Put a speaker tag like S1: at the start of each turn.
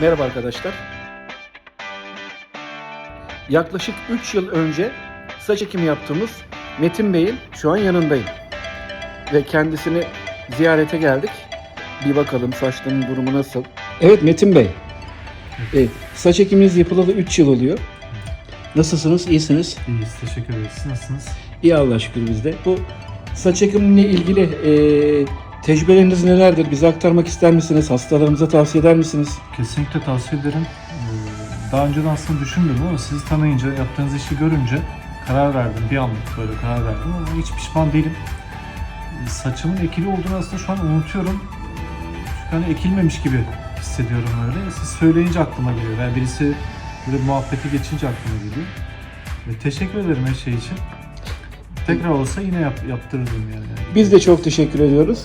S1: Merhaba arkadaşlar. Yaklaşık 3 yıl önce saç ekimi yaptığımız Metin Bey'in şu an yanındayım. Ve kendisini ziyarete geldik. Bir bakalım saçlarının durumu nasıl. Evet Metin Bey. E, saç ekiminiz yapılalı 3 yıl oluyor. Nasılsınız? İyisiniz?
S2: İyiyiz, teşekkür ederiz. Siz Nasılsınız?
S1: İyi Allah şükür bizde. Bu saç ekimiyle ilgili e, tecrübeleriniz nelerdir? Bize aktarmak ister misiniz? Hastalarımıza tavsiye eder misiniz?
S2: Kesinlikle tavsiye ederim. Ee, Daha önceden aslında düşünmedim ama sizi tanıyınca, yaptığınız işi görünce karar verdim. Bir anlık böyle karar verdim ama hiç pişman değilim. Ee, Saçımın ekili olduğunu aslında şu an unutuyorum. Çünkü hani ekilmemiş gibi hissediyorum öyle. Siz söyleyince aklıma geliyor. Yani birisi böyle muhabbeti geçince aklıma geliyor. Ve teşekkür ederim her şey için. Tekrar olsa yine yap, yaptırırdım yani.
S1: Biz de çok teşekkür ediyoruz.